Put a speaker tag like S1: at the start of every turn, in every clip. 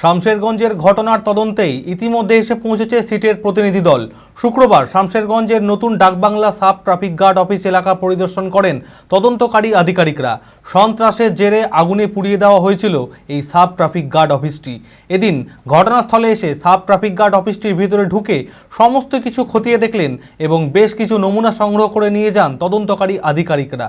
S1: শামশেরগঞ্জের ঘটনার তদন্তেই ইতিমধ্যে এসে পৌঁছেছে সিটের প্রতিনিধি দল। শুক্রবার শামশেরগঞ্জের নতুন Dakbangla sub traffic guard office এলাকা পরিদর্শন করেন তদন্তকারী আধিকারিকরা। সন্ত্রাসের জেরে আগুনে পুড়িয়ে দেওয়া হয়েছিল এই সাব ট্রাফিক গার্ড অফিসটি। এদিন ঘটনাস্থলে এসে সাব ট্রাফিক গার্ড অফিসটির ভিতরে ঢুকে সমস্ত কিছু খতিয়ে দেখলেন এবং বেশ কিছু নমুনা সংগ্রহ করে নিয়ে যান তদন্তকারী আধিকারিকরা।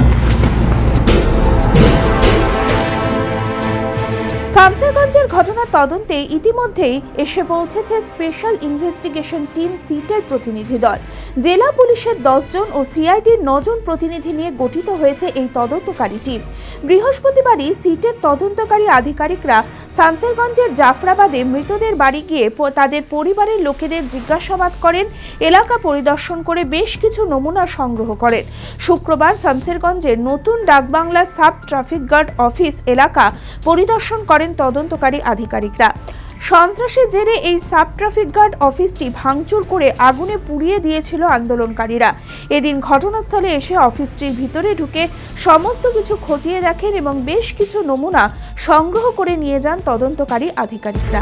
S2: শামসেরগঞ্জের ঘটনার তদন্তে ইতিমধ্যেই এসে পৌঁছেছে স্পেশাল ইনভেস্টিগেশন টিম সিটের প্রতিনিধি দল। জেলা পুলিশের দশজন ও সিআইডির নজন প্রতিনিধি নিয়ে গঠিত হয়েছে এই তদন্তকারী টিম। বৃহস্পতিবারই সিটের তদন্তকারী আধিকারিকরা শামসেরগঞ্জের জাফরাবাদে মৃতদের বাড়ি গিয়ে তাদের পরিবারের লোকেদের জিজ্ঞাসাবাদ করেন, এলাকা পরিদর্শন করে বেশ কিছু নমুনা সংগ্রহ করেন। শুক্রবার শামসেরগঞ্জের নতুন Dakbangla sub traffic guard office এলাকা পরিদর্শন করেন তদন্তকারী আধিকারিকরা। সন্ত্রাসের জেরে এই সাব ট্রাফিক গার্ড অফিসটি ভাঙচুর করে আগুনে পুড়িয়ে দিয়েছিল আন্দোলনকারীরা। এদিন ঘটনাস্থলে এসে অফিসটির ভিতরে ঢুকে সমস্ত কিছু খতিয়ে দেখেন এবং বেশ কিছু নমুনা সংগ্রহ করে নিয়ে যান তদন্তকারী আধিকারিকরা।